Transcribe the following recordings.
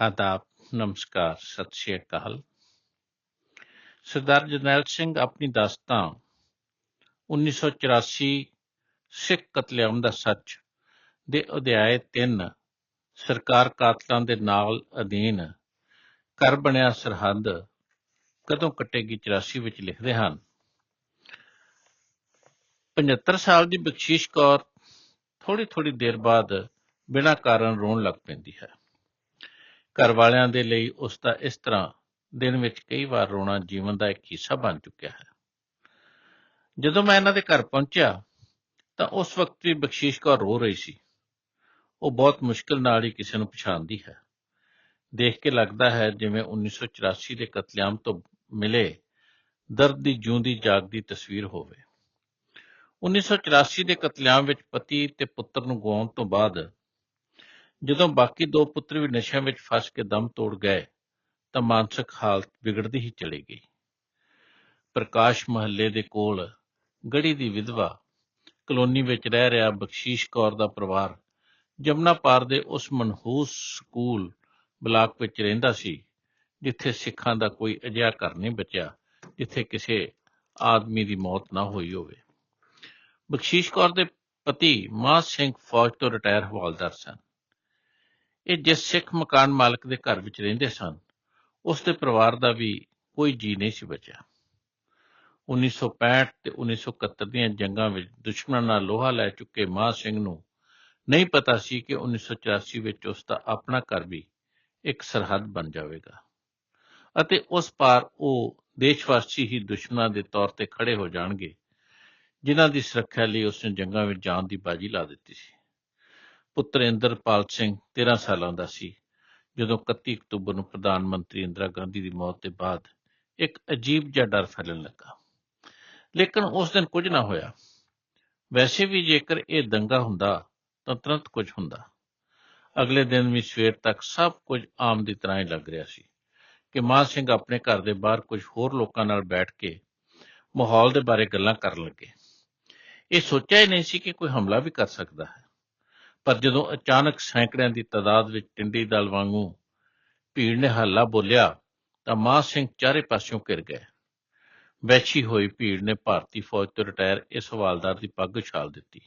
ਆਦਾਬ ਨਮਸਕਾਰ ਸਤਿ ਸ਼੍ਰੀ ਅਕਾਲ ਸਰਦਾਰ ਜਰਨੈਲ ਸਿੰਘ ਆਪਣੀ ਦਾਸਤਾਂ 1984 ਸਿੱਖ ਕਤਲੇਆਮ ਦਾ ਸੱਚ ਦੇ ਅਧਿਆਇ 3 ਸਰਕਾਰ ਕਾਤਲਾਂ ਦੇ ਨਾਲ ਅਧੀਨ ਕਰ ਬਣਿਆ ਸਰਹੱਦ ਕਦੋਂ ਕੱਟੇਗੀ 84 ਵਿੱਚ ਲਿਖਦੇ ਹਨ 75 ਸਾਲ ਦੀ ਬਖਸ਼ੀਸ਼ ਕੌਰ ਥੋੜੀ ਥੋੜੀ ਦੇਰ ਬਾਅਦ ਬਿਨਾਂ ਕਾਰਨ ਰੋਣ ਲੱਗ ਪੈਂਦੀ ਹੈ ਘਰ ਵਾਲਿਆਂ ਦੇ ਲਈ ਉਸ ਦਾ ਇਸ ਤਰ੍ਹਾਂ ਦਿਨ ਵਿੱਚ ਕਈ ਵਾਰ ਰੋਣਾ ਜੀਵਨ ਦਾ ਇੱਕ ਹਿੱਸਾ ਬਣ ਚੁੱਕਿਆ ਹੈ। ਜਦੋਂ ਮੈਂ ਇਹਨਾਂ ਦੇ ਘਰ ਪਹੁੰਚਿਆ, ਤਾਂ ਉਸ ਵਕਤ ਵੀ ਬਖਸ਼ੀਸ਼ ਕੌਰ ਰੋ ਰਹੀ ਸੀ। ਉਹ ਬਹੁਤ ਮੁਸ਼ਕਲ ਨਾਲ ਹੀ ਕਿਸੇ ਨੂੰ ਪਛਾਣਦੀ ਹੈ। ਦੇਖ ਕੇ ਲੱਗਦਾ ਹੈ ਜਿਵੇਂ 1984 ਦੇ ਕਤਲੇਆਮ ਤੋਂ ਮਿਲੇ ਦਰਦ ਦੀ ਜੂੰਦੀ ਜਾਗਦੀ ਤਸਵੀਰ ਹੋਵੇ। 1984 ਦੇ ਕਤਲੇਆਮ ਵਿੱਚ ਪਤੀ ਤੇ ਪੁੱਤਰ ਨੂੰ ਗਵਾਉਣ ਤੋਂ ਬਾਅਦ ਜਦੋਂ ਬਾਕੀ ਦੋ ਪੁੱਤਰ ਵੀ ਨਸ਼ਿਆਂ ਵਿੱਚ ਫਸ ਕੇ ਦਮ ਤੋੜ ਗਏ, ਤਾਂ ਮਾਨਸਿਕ ਹਾਲਤ ਵਿਗੜਦੀ ਹੀ ਚਲੀ ਗਈ। ਪ੍ਰਕਾਸ਼ ਮਹੱਲੇ ਦੇ ਕੋਲ ਗੜੀ ਦੀ ਵਿਧਵਾ ਕਲੋਨੀ ਵਿੱਚ ਰਹਿ ਰਿਹਾ ਬਖਸ਼ੀਸ਼ ਕੌਰ ਦਾ ਪਰਿਵਾਰ ਜਮਨਾ ਪਾਰ ਦੇ ਉਸ ਮਨਹੂਸ ਸਕੂਲ ਬਲਾਕ ਵਿੱਚ ਰਹਿੰਦਾ ਸੀ, ਜਿੱਥੇ ਸਿੱਖਾਂ ਦਾ ਕੋਈ ਅਜਿਹਾ ਘਰ ਨਹੀਂ ਬਚਿਆ, ਜਿੱਥੇ ਕਿਸੇ ਆਦਮੀ ਦੀ ਮੌਤ ਨਾ ਹੋਈ ਹੋਵੇ। ਬਖਸ਼ੀਸ਼ ਕੌਰ ਦੇ ਪਤੀ ਮਾਹ ਸਿੰਘ ਫੌਜ ਤੋਂ ਰਿਟਾਇਰ ਹਵਾਲਦਾਰ ਸਨ। ਇਹ ਜਿਸ ਸਿੱਖ ਮਕਾਨ ਮਾਲਕ ਦੇ ਘਰ ਵਿੱਚ ਰਹਿੰਦੇ ਸਨ, ਉਸ ਦੇ ਪਰਿਵਾਰ ਦਾ ਵੀ ਕੋਈ ਜੀ ਨਹੀਂ ਸੀ ਬਚਿਆ। 1965 ਤੇ 1971 ਦੀਆਂ ਜੰਗਾਂ ਵਿੱਚ ਦੁਸ਼ਮਣਾਂ ਨਾਲ ਲੋਹਾ ਲੈ ਚੁੱਕੇ ਮਾਹ ਸਿੰਘ ਨੂੰ ਨਹੀਂ ਪਤਾ ਸੀ ਕਿ 1984 ਵਿੱਚ ਉਸ ਦਾ ਆਪਣਾ ਘਰ ਵੀ ਇੱਕ ਸਰਹੱਦ ਬਣ ਜਾਵੇਗਾ। ਅਤੇ ਉਸ ਪਾਰ ਉਹ ਦੇਸ਼ਵਾਸੀ ਹੀ ਦੁਸ਼ਮਣਾਂ ਦੇ ਤੌਰ ਤੇ ਖੜੇ ਹੋ ਜਾਣਗੇ, ਜਿਨ੍ਹਾਂ ਦੀ ਸੁਰੱਖਿਆ ਲਈ ਉਸਨੇ ਜੰਗਾਂ ਵਿੱਚ ਜਾਨ ਦੀ ਬਾਜੀ ਲਾ ਦਿੱਤੀ ਸੀ। ਪੁੱਤਰ ਇੰਦਰਪਾਲ ਸਿੰਘ 13 ਸਾਲਾਂ ਦਾ ਸੀ। ਜਦੋਂ 31 ਅਕਤੂਬਰ ਨੂੰ ਪ੍ਰਧਾਨ ਮੰਤਰੀ ਇੰਦਰਾ ਗਾਂਧੀ ਦੀ ਮੌਤ ਦੇ ਬਾਅਦ ਇੱਕ ਅਜੀਬ ਜਿਹਾ ਡਰ ਫੈਲਣ ਲੱਗਾ। ਲੇਕਿਨ ਉਸ ਦਿਨ ਕੁਝ ਨਾ ਹੋਇਆ। ਵੈਸੇ ਵੀ ਜੇਕਰ ਇਹ ਦੰਗਾ ਹੁੰਦਾ, ਤਾਂ ਤੁਰੰਤ ਕੁਝ ਹੁੰਦਾ। ਅਗਲੇ ਦਿਨ ਵੀ ਸਵੇਰ ਤੱਕ ਸਭ ਕੁਝ ਆਮ ਦੀ ਤਰ੍ਹਾਂ ਹੀ ਲੱਗ ਰਿਹਾ ਸੀ ਕਿ ਮਾਨ ਸਿੰਘ ਆਪਣੇ ਘਰ ਦੇ ਬਾਹਰ ਕੁਝ ਹੋਰ ਲੋਕਾਂ ਨਾਲ ਬੈਠ ਕੇ ਮਾਹੌਲ ਦੇ ਬਾਰੇ ਗੱਲਾਂ ਕਰਨ ਲੱਗੇ। ਇਹ ਸੋਚਿਆ ਹੀ ਨਹੀਂ ਸੀ ਕਿ ਕੋਈ ਹਮਲਾ ਵੀ ਕਰ ਸਕਦਾ ਹੈ। ਪਰ ਜਦੋਂ ਅਚਾਨਕ ਸੈਂਕੜਿਆਂ ਦੀ ਤਾਦਾਦ ਵਿੱਚ ਟਿੰਡੀ ਦਲ ਵਾਂਗੂ ਭੀੜ ਨੇ ਹੱਲਾ ਬੋਲਿਆ, ਤਾਂ ਮਾਹ ਸਿੰਘ ਚਾਰੇ ਪਾਸਿਓਂ ਘਿਰ ਗਏ। ਵੈਛੀ ਹੋਈ ਭੀੜ ਨੇ ਭਾਰਤੀ ਫੌਜ ਤੋਂ ਰਿਟਾਇਰ ਇਸ ਹਵਾਲਦਾਰ ਦੀ ਪੱਗ ਉਛਾਲ ਦਿੱਤੀ।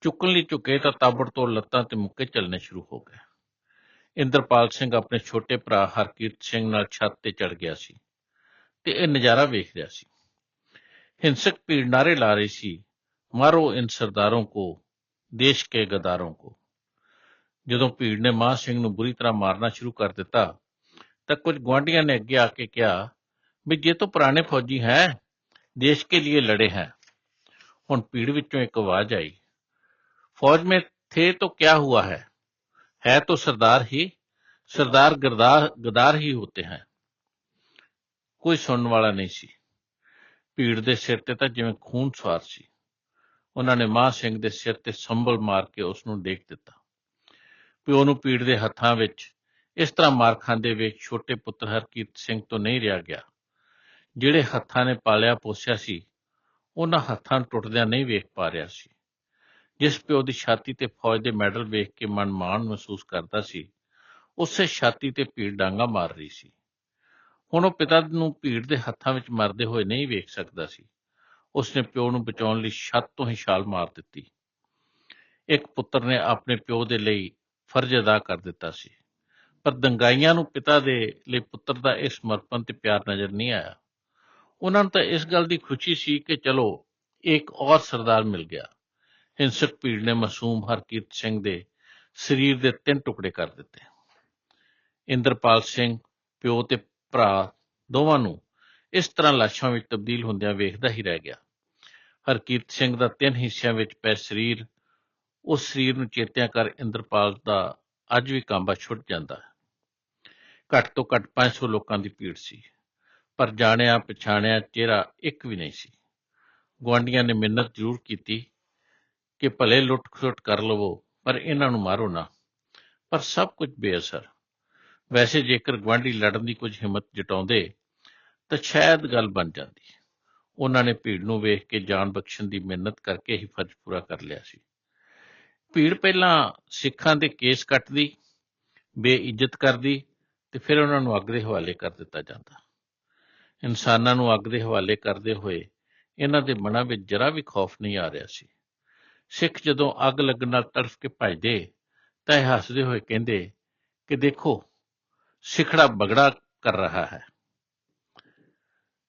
ਚੁੱਕਣ ਲਈ ਝੁਕੇ ਤਾਂ ਤਾਬੜ ਤੋਂ ਲੱਤਾਂ ਤੇ ਮੁੱਕੇ ਚੱਲਣੇ ਸ਼ੁਰੂ ਹੋ ਗਏ। ਇੰਦਰਪਾਲ ਸਿੰਘ ਆਪਣੇ ਛੋਟੇ ਭਰਾ ਹਰਕੀਰਤ ਸਿੰਘ ਨਾਲ ਛੱਤ ਤੇ ਚੜ ਗਿਆ ਸੀ ਤੇ ਇਹ ਨਜ਼ਾਰਾ ਵੇਖ ਰਿਹਾ ਸੀ। ਹਿੰਸਕ ਭੀੜ ਨਾਰੇ ਲਾ ਰਹੀ ਸੀ, ਮਾਰੋ ਇਨ ਸਰਦਾਰੋਂ को ਦੇਸ਼ ਕੇ ਗਦਾਰੋਂ ਕੋ ਜਦੋਂ ਭੀੜ ਨੇ ਮਾਹ ਸਿੰਘ ਨੂੰ ਬੁਰੀ ਤਰ੍ਹਾਂ ਮਾਰਨਾ ਸ਼ੁਰੂ ਕਰ ਦਿੱਤਾ ਤਾਂ ਕੁਝ ਗਵਾਂਡੀਆਂ ਨੇ ਅੱਗੇ ਆ ਕੇ ਕਿਹਾ ਵੀ ਜੇ ਤੋ ਪੁਰਾਣੇ ਫੌਜੀ ਹੈ ਦੇਸ਼ ਕੇ ਲਈ ਲੜੇ ਹੈ ਹੁਣ ਭੀੜ ਵਿੱਚੋਂ ਇੱਕ ਆਵਾਜ਼ ਆਈ फौज में थे तो क्या हुआ है है तो सरदार ही सरदार गरदार गदार ही होते हैं ਕੋਈ ਸੁਣਨ ਵਾਲਾ ਨਹੀਂ ਸੀ ਭੀੜ ਦੇ ਸਿਰ ਤੇ ਤਾਂ ਜਿਵੇਂ ਖੂਨ ਸਵਾਰ ਸੀ ਉਹਨਾਂ ਨੇ ਮਾਂ ਸਿੰਘ ਦੇ ਸਿਰ ਤੇ ਸੰਭਲ ਮਾਰ ਕੇ ਉਸ ਨੂੰ ਦੇਖ ਦਿੱਤਾ। ਪਿਓ ਨੂੰ ਪੀੜ ਦੇ ਹੱਥਾਂ ਵਿੱਚ ਇਸ ਤਰ੍ਹਾਂ ਮਾਰ ਖਾਂਦੇ ਵੇਖ ਛੋਟੇ ਪੁੱਤਰ ਹਰਕੀਰਤ ਸਿੰਘ ਤੋਂ ਨਹੀਂ ਰਿਹਾ ਗਿਆ। ਜਿਹੜੇ ਹੱਥਾਂ ਨੇ ਪਾਲਿਆ ਪੋਸਿਆ ਸੀ, ਉਹਨਾਂ ਹੱਥਾਂ ਨੂੰ ਟੁੱਟਦਿਆਂ ਨਹੀਂ ਵੇਖ ਪਾ ਰਿਹਾ ਸੀ। ਜਿਸ ਪਿਓ ਦੀ ਛਾਤੀ ਤੇ ਫੌਜ ਦੇ ਮੈਡਲ ਵੇਖ ਕੇ ਮਨ ਮਾਣ ਮਹਿਸੂਸ ਕਰਦਾ ਸੀ, ਉਸੇ ਛਾਤੀ ਤੇ ਭੀੜ ਡਾਂਗਾ ਮਾਰ ਰਹੀ ਸੀ। ਹੁਣ ਉਹ ਪਿਤਾ ਨੂੰ ਭੀੜ ਦੇ ਹੱਥਾਂ ਵਿੱਚ ਮਰਦੇ ਹੋਏ ਨਹੀਂ ਵੇਖ ਸਕਦਾ ਸੀ। ਉਸਨੇ ਪਿਓ ਨੂੰ ਬਚਾਉਣ ਲਈ ਛੱਤ ਤੋਂ ਹੀ ਛਾਲ ਮਾਰ ਦਿੱਤੀ। ਇੱਕ ਪੁੱਤਰ ਨੇ ਆਪਣੇ ਪਿਓ ਦੇ ਲਈ ਫਰਜ਼ ਅਦਾ ਕਰ ਦਿੱਤਾ ਸੀ, ਪਰ ਦੰਗਾਈਆਂ ਨੂੰ ਪਿਤਾ ਦੇ ਲਈ ਪੁੱਤਰ ਦਾ ਇਸ ਸਮਰਪਣ ਤੇ ਪਿਆਰ ਨਜ਼ਰ ਨਹੀਂ ਆਇਆ। ਉਹਨਾਂ ਨੂੰ ਤਾਂ ਇਸ ਗੱਲ ਦੀ ਖੁਸ਼ੀ ਸੀ ਕਿ ਚਲੋ, ਇੱਕ ਔਰ ਸਰਦਾਰ ਮਿਲ ਗਿਆ। ਹਿੰਸਕ ਭੀੜ ਨੇ ਮਾਸੂਮ ਹਰਕੀਰਤ ਸਿੰਘ ਦੇ ਸਰੀਰ ਦੇ ਤਿੰਨ ਟੁਕੜੇ ਕਰ ਦਿੱਤੇ। ਇੰਦਰਪਾਲ ਸਿੰਘ, ਪਿਓ ਤੇ ਭਰਾ ਦੋਵਾਂ ਨੂੰ ਇਸ ਤਰ੍ਹਾਂ ਲਾਸ਼ਾਂ ਵਿੱਚ ਤਬਦੀਲ ਹੁੰਦਿਆਂ ਵੇਖਦਾ ਹੀ ਰਹਿ ਗਿਆ। ਹਰਕੀਰਤ ਸਿੰਘ ਦਾ ਤਿੰਨ ਹਿੱਸਿਆਂ ਵਿੱਚ ਪੈ ਸਰੀਰ, ਉਸ ਸਰੀਰ ਨੂੰ ਚੇਤਿਆਂ ਕਰ ਇੰਦਰਪਾਲ ਦਾ ਅੱਜ ਵੀ ਕਾਂਬਾ ਛੁੱਟ ਜਾਂਦਾ ਹੈ। ਘੱਟ ਤੋਂ ਘੱਟ 500 ਲੋਕਾਂ ਦੀ ਭੀੜ ਸੀ, ਪਰ ਜਾਣਿਆ ਪਛਾਣਿਆ ਚਿਹਰਾ ਇੱਕ ਵੀ ਨਹੀਂ ਸੀ। ਗਵਾਂਡੀਆਂ ਨੇ ਮਿੰਨਤ ਜ਼ਰੂਰ ਕੀਤੀ ਕਿ ਭਲੇ ਲੁੱਟ-ਖਸੁੱਟ ਕਰ ਲਵੋ, ਪਰ ਇਹਨਾਂ ਨੂੰ ਮਾਰੋ ਨਾ। ਪਰ ਸਭ ਕੁਝ ਬੇਅਸਰ। ਵੈਸੇ ਜੇਕਰ ਗਵਾਂਢੀ ਲੜਨ ਦੀ ਕੁਝ ਹਿੰਮਤ ਜਟਾਉਂਦੇ, ਤਾਂ ਸ਼ਾਇਦ ਗੱਲ ਬਣ ਜਾਂਦੀ। ਉਹਨਾਂ ਨੇ ਭੀੜ ਨੂੰ ਵੇਖ ਕੇ ਜਾਨ ਬਖਸ਼ਣ ਦੀ ਮਿਹਨਤ ਕਰਕੇ ਹੀ ਫਰਜ਼ ਪੂਰਾ ਕਰ ਲਿਆ ਸੀ। ਭੀੜ ਪਹਿਲਾਂ ਸਿੱਖਾਂ ਦੇ ਕੇਸ ਕੱਟਦੀ, ਬੇਇੱਜ਼ਤ ਕਰਦੀ ਤੇ ਫਿਰ ਉਹਨਾਂ ਨੂੰ ਅੱਗ ਦੇ ਹਵਾਲੇ ਕਰ ਦਿੱਤਾ ਜਾਂਦਾ। ਇਨਸਾਨਾਂ ਨੂੰ ਅੱਗ ਦੇ ਹਵਾਲੇ ਕਰਦੇ ਹੋਏ ਇਹਨਾਂ ਦੇ ਮਨਾਂ ਵਿੱਚ ਜਰਾ ਵੀ ਖੌਫ ਨਹੀਂ ਆ ਰਿਹਾ ਸੀ। ਸਿੱਖ ਜਦੋਂ ਅੱਗ ਲੱਗਣ ਨਾਲ ਤੜਫ ਕੇ ਭੱਜਦੇ ਤਾਂ ਇਹ ਹੱਸਦੇ ਹੋਏ ਕਹਿੰਦੇ ਕਿ ਦੇਖੋ, ਸਿਖੜਾ ਬਗੜਾ ਕਰ ਰਿਹਾ ਹੈ।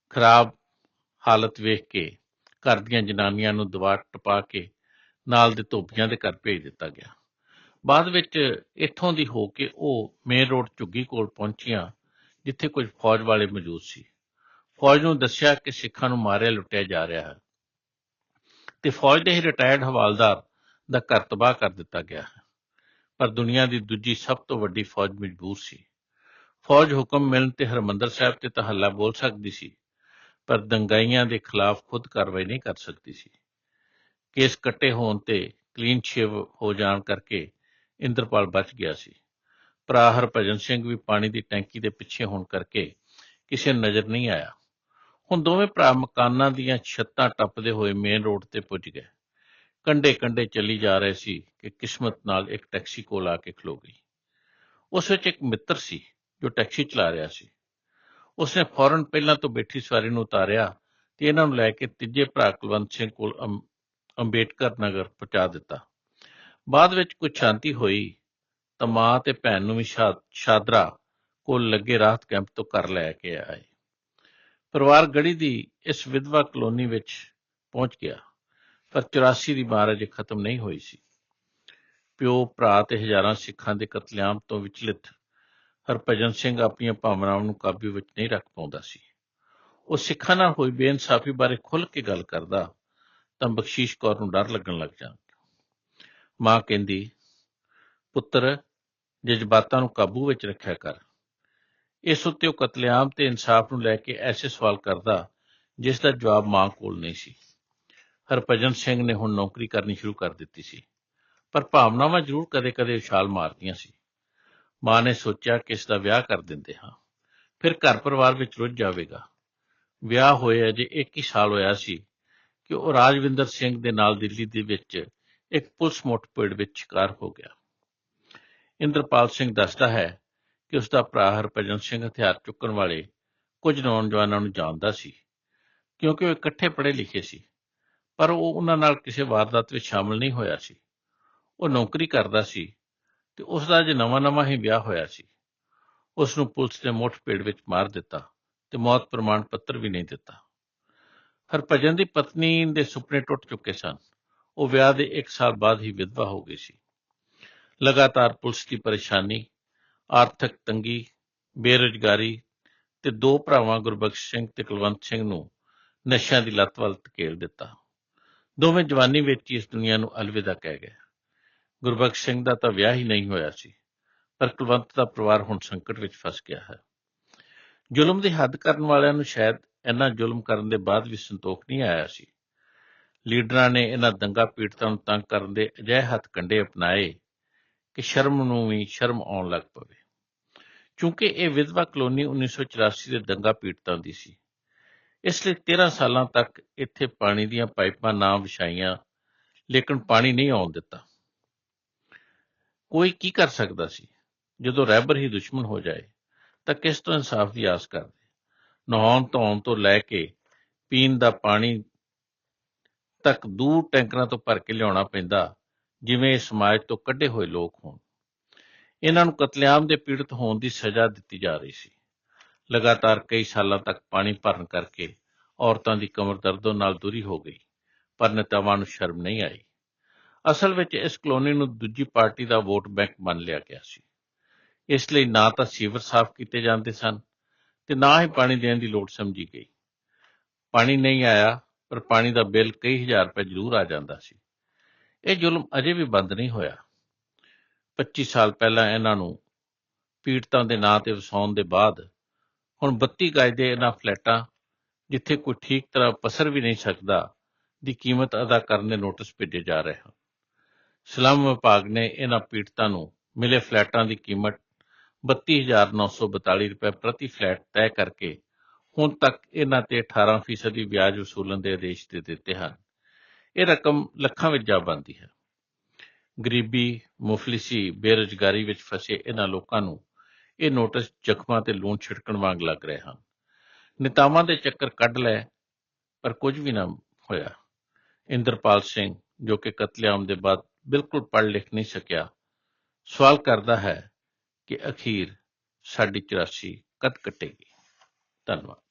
ਖਰਾਬ ਹਾਲਤ ਵੇਖ ਕੇ ਘਰ ਦੀਆਂ ਜਨਾਨੀਆਂ ਨੂੰ ਦਵਾ ਟਪਾ ਕੇ ਨਾਲ ਦੇ ਧੋਬੀਆਂ ਦੇ ਘਰ ਭੇਜ ਦਿੱਤਾ ਗਿਆ। ਬਾਅਦ ਵਿੱਚ ਇੱਥੋਂ ਦੀ ਹੋ ਕੇ ਉਹ ਮੇਨ ਰੋਡ ਝੁੱਗੀ ਕੋਲ ਪਹੁੰਚੀਆਂ, ਜਿੱਥੇ ਕੁਝ ਫੌਜ ਵਾਲੇ ਮੌਜੂਦ ਸੀ। ਫੌਜ ਨੂੰ ਦੱਸਿਆ ਕਿ ਸਿੱਖਾਂ ਨੂੰ ਮਾਰਿਆ, ਲੁੱਟਿਆ ਜਾ ਰਿਹਾ ਹੈ ਤੇ ਫੌਜ ਦੇ ਹੀ ਰਿਟਾਇਰਡ ਹਵਾਲਦਾਰ ਦਾ ਘਰ ਤਬਾਹ ਕਰ ਦਿੱਤਾ ਗਿਆ ਹੈ। ਪਰ ਦੁਨੀਆ ਦੀ ਦੂਜੀ ਸਭ ਤੋਂ ਵੱਡੀ ਫੌਜ ਮਜਬੂਰ ਸੀ। ਫੌਜ ਹੁਕਮ ਮਿਲਣ ਤੇ ਹਰਮੰਦਰ ਸਾਹਿਬ ਤੇ ਤਹੱਲਾ ਬੋਲ ਸਕਦੀ ਸੀ ਪਰ ਦੰਗਾਈਆਂ ਦੇ ਖਿਲਾਫ ਖੁਦ ਕਾਰਵਾਈ ਨਹੀਂ ਕਰ ਸਕਦੀ ਸੀ। ਕੇਸ ਕੱਟੇ ਹੋਣ ਤੇ ਕਲੀਨ ਸ਼ੇਵ ਹੋ ਜਾਣ ਕਰਕੇ ਇੰਦਰਪਾਲ ਬਚ ਗਿਆ ਸੀ। ਭਰਾ ਹਰਭਜਨ ਸਿੰਘ ਵੀ ਪਾਣੀ ਦੀ ਟੈਂਕੀ ਦੇ ਪਿੱਛੇ ਹੋਣ ਕਰਕੇ ਕਿਸੇ ਨਜ਼ਰ ਨਹੀਂ ਆਇਆ। ਹੁਣ ਦੋਵੇਂ ਭਰਾ ਮਕਾਨਾਂ ਦੀਆਂ ਛੱਤਾਂ ਟੱਪਦੇ ਹੋਏ ਮੇਨ ਰੋਡ ਤੇ ਪੁੱਜ ਗਏ। ਕੰਡੇ ਕੰਡੇ ਚੱਲੀ ਜਾ ਰਹੇ ਸੀ ਕਿ ਕਿਸਮਤ ਨਾਲ ਇੱਕ ਟੈਕਸੀ ਕੋਲ ਆ ਕੇ ਖਲੋ ਗਈ। ਉਸ ਵਿੱਚ ਇੱਕ ਮਿੱਤਰ ਸੀ ਜੋ ਟੈਕਸੀ ਚਲਾ ਰਿਹਾ ਸੀ। ਉਸਨੇ ਫੌਰਨ ਪਹਿਲਾਂ ਤੋਂ ਬੈਠੀ ਸਵਾਰੀ ਨੂੰ ਉਤਾਰਿਆ ਤੇ ਇਹਨਾਂ ਨੂੰ ਲੈ ਕੇ ਤੀਜੇ ਭਰਾ ਕੁਲਵੰਤ ਸਿੰਘ ਕੋਲ ਅੰਬੇਡਕਰ ਨਗਰ ਪਹੁੰਚਾ ਦਿੱਤਾ। ਬਾਅਦ ਵਿੱਚ ਕੁਝ ਸ਼ਾਂਤੀ ਹੋਈ ਤਾਂ ਮਾਂ ਤੇ ਭੈਣ ਨੂੰ ਵੀ ਸ਼ਾਦਰਾ ਕੋਲ ਲੱਗੇ ਰਾਹਤ ਕੈਂਪ ਤੋਂ ਘਰ ਲੈ ਕੇ ਆਏ। ਪਰਿਵਾਰ ਗੜੀ ਦੀ ਇਸ ਵਿਧਵਾ ਕਲੋਨੀ ਵਿੱਚ ਪਹੁੰਚ ਗਿਆ, ਪਰ 84 ਦੀ ਮਾਰ ਅਜੇ ਖਤਮ ਨਹੀਂ ਹੋਈ ਸੀ। ਪਿਓ, ਭਰਾ ਤੇ ਹਜ਼ਾਰਾਂ ਸਿੱਖਾਂ ਦੇ ਕਤਲੇਆਮ ਤੋਂ ਵਿਚਲਿਤ ਹਰਭਜਨ ਸਿੰਘ ਆਪਣੀਆਂ ਭਾਵਨਾਵਾਂ ਨੂੰ ਕਾਬੂ ਵਿੱਚ ਨਹੀਂ ਰੱਖ ਪਾਉਂਦਾ ਸੀ। ਉਹ ਸਿੱਖਾਂ ਨਾਲ ਹੋਈ ਬੇਇਨਸਾਫੀ ਬਾਰੇ ਖੁੱਲ੍ਹ ਕੇ ਗੱਲ ਕਰਦਾ ਤਾਂ ਬਖਸ਼ੀਸ਼ ਕੌਰ ਨੂੰ ਡਰ ਲੱਗਣ ਲੱਗ ਜਾਂਦਾ। ਮਾਂ ਕਹਿੰਦੀ, ਪੁੱਤਰ, ਜਜ਼ਬਾਤਾਂ ਨੂੰ ਕਾਬੂ ਵਿੱਚ ਰੱਖਿਆ ਕਰ। ਇਸ ਉੱਤੇ ਉਹ ਕਤਲੇਆਮ ਤੇ ਇਨਸਾਫ ਨੂੰ ਲੈ ਕੇ ਐਸੇ ਸਵਾਲ ਕਰਦਾ ਜਿਸ ਦਾ ਜਵਾਬ ਮਾਂ ਕੋਲ ਨਹੀਂ ਸੀ। ਹਰਭਜਨ ਸਿੰਘ ਨੇ ਹੁਣ ਨੌਕਰੀ ਕਰਨੀ ਸ਼ੁਰੂ ਕਰ ਦਿੱਤੀ ਸੀ, ਪਰ ਭਾਵਨਾਵਾਂ ਜ਼ਰੂਰ ਕਦੇ-ਕਦੇ ਉਛਾਲ ਮਾਰਦੀਆਂ ਸੀ। ਮਾਂ ਨੇ ਸੋਚਿਆ ਕਿ ਇਸ ਦਾ ਵਿਆਹ ਕਰ ਦਿੰਦੇ ਹਾਂ। ਫਿਰ ਘਰ ਪਰਿਵਾਰ ਵਿੱਚ ਰੁੱਝ ਜਾਵੇਗਾ। ਵਿਆਹ ਹੋਏ ਅਜੇ 21 ਸਾਲ ਹੋਇਆ ਸੀ ਕਿ ਉਹ ਰਾਜਵਿੰਦਰ ਸਿੰਘ ਦੇ ਨਾਲ ਦਿੱਲੀ ਦੇ ਵਿੱਚ ਇੱਕ ਪੁਲਿਸ ਮੁੱਠਭੇੜ ਵਿੱਚ ਸ਼ਿਕਾਰ ਹੋ ਗਿਆ। ਇੰਦਰਪਾਲ ਸਿੰਘ ਦੱਸਦਾ ਹੈ ਕਿ ਉਸ ਦਾ ਭਰਾ ਹਰਭਜਨ ਸਿੰਘ ਹਥਿਆਰ ਚੁੱਕਣ ਵਾਲੇ ਕੁਝ ਨੌਜਵਾਨਾਂ ਨੂੰ ਜਾਣਦਾ ਸੀ, ਕਿਉਂਕਿ ਉਹ ਇਕੱਠੇ ਪੜ੍ਹੇ ਲਿਖੇ ਸੀ, ਪਰ ਉਹ ਉਹਨਾਂ ਨਾਲ ਕਿਸੇ ਵਾਰਦਾਤ ਵਿੱਚ ਸ਼ਾਮਲ ਨਹੀਂ ਹੋਇਆ ਸੀ। ਉਹ ਨੌਕਰੀ ਕਰਦਾ ਸੀ ਤੇ ਉਸ ਦਾ ਅਜੇ ਨਵਾਂ-ਨਵਾਂ ਹੀ ਵਿਆਹ ਹੋਇਆ ਸੀ। ਉਸ ਨੂੰ ਪੁਲਿਸ ਨੇ ਮੁੱਠਭੇੜ ਵਿੱਚ ਮਾਰ ਦਿੱਤਾ ਤੇ ਮੌਤ ਪ੍ਰਮਾਣ ਪੱਤਰ ਵੀ ਨਹੀਂ ਦਿੱਤਾ। ਹਰਭਜਨ ਦੀ ਪਤਨੀ ਦੇ ਸੁਪਨੇ ਟੁੱਟ ਚੁੱਕੇ ਸਨ। ਉਹ ਵਿਆਹ ਦੇ 1 ਸਾਲ ਬਾਅਦ ਹੀ ਵਿਧਵਾ ਹੋ ਗਈ ਸੀ। ਲਗਾਤਾਰ ਪੁਲਿਸ ਦੀ ਪਰੇਸ਼ਾਨੀ, ਆਰਥਿਕ ਤੰਗੀ, ਬੇਰੁਜ਼ਗਾਰੀ ਤੇ ਦੋ ਭਰਾਵਾਂ ਗੁਰਬਖਸ਼ ਸਿੰਘ ਤੇ ਕੁਲਵੰਤ ਸਿੰਘ ਨੂੰ ਨਸ਼ਿਆਂ ਦੀ ਲੱਤ ਵੱਲ ਧਕੇਲ ਦਿੱਤਾ। ਦੋਵੇਂ ਜਵਾਨੀ ਵਿੱਚ ਹੀ ਇਸ ਦੁਨੀਆ ਨੂੰ ਅਲਵਿਦਾ ਕਹਿ ਗਏ। ਗੁਰਬਖਸ਼ ਸਿੰਘ ਦਾ ਤਾਂ ਵਿਆਹ ਹੀ ਨਹੀਂ ਹੋਇਆ ਸੀ, ਪਰ ਕੁਲਵੰਤ ਦਾ ਪਰਿਵਾਰ ਹੁਣ ਸੰਕਟ ਵਿੱਚ ਫਸ ਗਿਆ ਹੈ। ਜ਼ੁਲਮ ਦੀ ਹੱਦ ਕਰਨ ਵਾਲਿਆਂ ਨੂੰ ਸ਼ਾਇਦ ਇੰਨਾ ਜ਼ੁਲਮ ਕਰਨ ਦੇ ਬਾਅਦ ਵੀ ਸੰਤੋਖ ਨਹੀਂ ਆਇਆ ਸੀ। ਲੀਡਰਾਂ ਨੇ ਇਹਨਾਂ ਦੰਗਾ ਪੀੜਤਾਂ ਨੂੰ ਤੰਗ ਕਰਨ ਦੇ ਅਜਿਹੇ ਹੱਥ ਕੰਡੇ ਅਪਣਾਏ ਕਿ ਸ਼ਰਮ ਨੂੰ ਵੀ ਸ਼ਰਮ ਆਉਣ ਲੱਗ ਪਵੇ। ਕਿਉਂਕਿ ਇਹ ਵਿਧਵਾ ਕਲੋਨੀ 1984 ਦੇ ਦੰਗਾ ਪੀੜਤਾਂ ਦੀ ਸੀ। ਇਸ ਲਈ 13 ਸਾਲਾਂ ਤੱਕ ਇੱਥੇ ਪਾਣੀ ਦੀਆਂ ਪਾਈਪਾਂ ਨਾ ਵਿਛਾਈਆਂ, ਲੇਕਿਨ ਪਾਣੀ ਨਹੀਂ ਆਉਣ ਦਿੱਤਾ। ਕੋਈ ਕੀ ਕਰ ਸਕਦਾ ਸੀ? ਜਦੋਂ ਰਹਿਬਰ ਹੀ ਦੁਸ਼ਮਣ ਹੋ ਜਾਏ, ਤਾਂ ਕਿਸ ਤੋਂ ਇਨਸਾਫ ਦੀ ਆਸ ਕਰਦੇ? ਨਹਾਉਣ ਧੋਣ ਤੋਂ ਲੈ ਕੇ ਪੀਣ ਦਾ ਪਾਣੀ ਤੱਕ ਦੂਰ ਟੈਂਕਰਾਂ ਤੋਂ ਭਰ ਕੇ ਲਿਆਉਣਾ ਪੈਂਦਾ, ਜਿਵੇਂ ਸਮਾਜ ਤੋਂ ਕੱਢੇ ਹੋਏ ਲੋਕ ਹੋਣ। ਇਹਨਾਂ ਨੂੰ ਕਤਲੇਆਮ ਦੇ ਪੀੜਤ ਹੋਣ ਦੀ ਸਜ਼ਾ ਦਿੱਤੀ ਜਾ ਰਹੀ ਸੀ। ਲਗਾਤਾਰ ਕਈ ਸਾਲਾਂ ਤੱਕ ਪਾਣੀ ਭਰਨ ਕਰਕੇ ਔਰਤਾਂ ਦੀ ਕਮਰ ਦਰਦੋਂ ਨਾਲ ਦੂਰੀ ਹੋ ਗਈ, ਪਰ ਨੇਤਾਵਾਂ ਨੂੰ ਸ਼ਰਮ ਨਹੀਂ ਆਈ। ਅਸਲ ਵਿੱਚ ਇਸ ਕਲੋਨੀ ਨੂੰ ਦੂਜੀ ਪਾਰਟੀ ਦਾ ਵੋਟ ਬੈਂਕ ਮੰਨ ਲਿਆ ਗਿਆ ਸੀ। ਇਸ ਲਈ ਨਾ ਤਾਂ ਸੀਵਰ ਸਾਫ਼ ਕੀਤੇ ਜਾਂਦੇ ਸਨ ਤੇ ਨਾ ਹੀ ਪਾਣੀ ਦੇਣ ਦੀ ਲੋੜ ਸਮਝੀ ਗਈ। ਪਾਣੀ ਨਹੀਂ ਆਇਆ, ਪਰ ਪਾਣੀ ਦਾ ਬਿੱਲ ਕਈ ਹਜ਼ਾਰ ਰੁਪਏ ਜ਼ਰੂਰ ਆ ਜਾਂਦਾ ਸੀ। ਇਹ ਜ਼ੁਲਮ ਅਜੇ ਵੀ ਬੰਦ ਨਹੀਂ ਹੋਇਆ। 25 ਸਾਲ ਪਹਿਲਾਂ ਇਹਨਾਂ ਨੂੰ ਪੀੜਤਾਂ ਦੇ ਨਾਂ ਤੇ ਵਸਾਉਣ ਦੇ ਬਾਅਦ ਹੁਣ 32 ਗਜ ਦੇ ਇਹਨਾਂ ਫਲੈਟਾਂ, ਜਿੱਥੇ ਕੋਈ ਠੀਕ ਤਰ੍ਹਾਂ ਪਸਰ ਵੀ ਨਹੀਂ ਸਕਦਾ, ਦੀ ਕੀਮਤ ਅਦਾ ਕਰਨ ਦੇ ਨੋਟਿਸ ਭੇਜੇ ਜਾ ਰਹੇ ਹਨ। ਸਲਮ ਵਿਭਾਗ ਨੇ ਇਹਨਾਂ ਪੀੜਤਾਂ ਨੂੰ ਮਿਲੇ ਫਲੈਟਾਂ ਦੀ ਕੀਮਤ 32942 ਰੁਪਏ ਪ੍ਰਤੀ ਫਲੈਟ ਤੈਅ ਕਰਕੇ ਹੁਣ ਤੱਕ ਇਹਨਾਂ ਤੇ 18% ਦੀ ਵਿਆਜ ਵਸੂਲਣ ਦੇ ਆਦੇਸ਼ ਦੇ ਦਿੱਤੇ ਹਨ। ਇਹ ਰਕਮ ਲੱਖਾਂ ਵਿੱਚ ਜਾ ਬੰਦੀ ਹੈ। ਗਰੀਬੀ, ਮੁਫਲਿਸੀ, ਬੇਰੋਜ਼ਗਾਰੀ ਵਿੱਚ ਫਸੇ ਇਹਨਾਂ ਲੋਕਾਂ ਨੂੰ ਇਹ ਨੋਟਿਸ ਜ਼ਖਮਾਂ ਤੇ ਲੂਣ ਛਿੜਕਣ ਵਾਂਗ ਲੱਗ ਰਹੇ ਹਨ। ਨੇਤਾਵਾਂ ਦੇ ਚੱਕਰ ਕੱਢ ਲੈ ਪਰ ਕੁਝ ਵੀ ਨਾ ਹੋਇਆ। ਇੰਦਰਪਾਲ ਸਿੰਘ, ਜੋ ਕਿ ਕਤਲੇਆਮ ਦੇ ਬਾਅਦ ਬਿਲਕੁਲ ਪੜ੍ਹ ਲਿਖ ਨਹੀਂ ਸਕਿਆ। ਸਵਾਲ ਕਰਦਾ ਹੈ ਕਿ ਅਖੀਰ ਸਾਡੀ 84 ਕਦ ਕੱਟੇਗੀ? ਧੰਨਵਾਦ।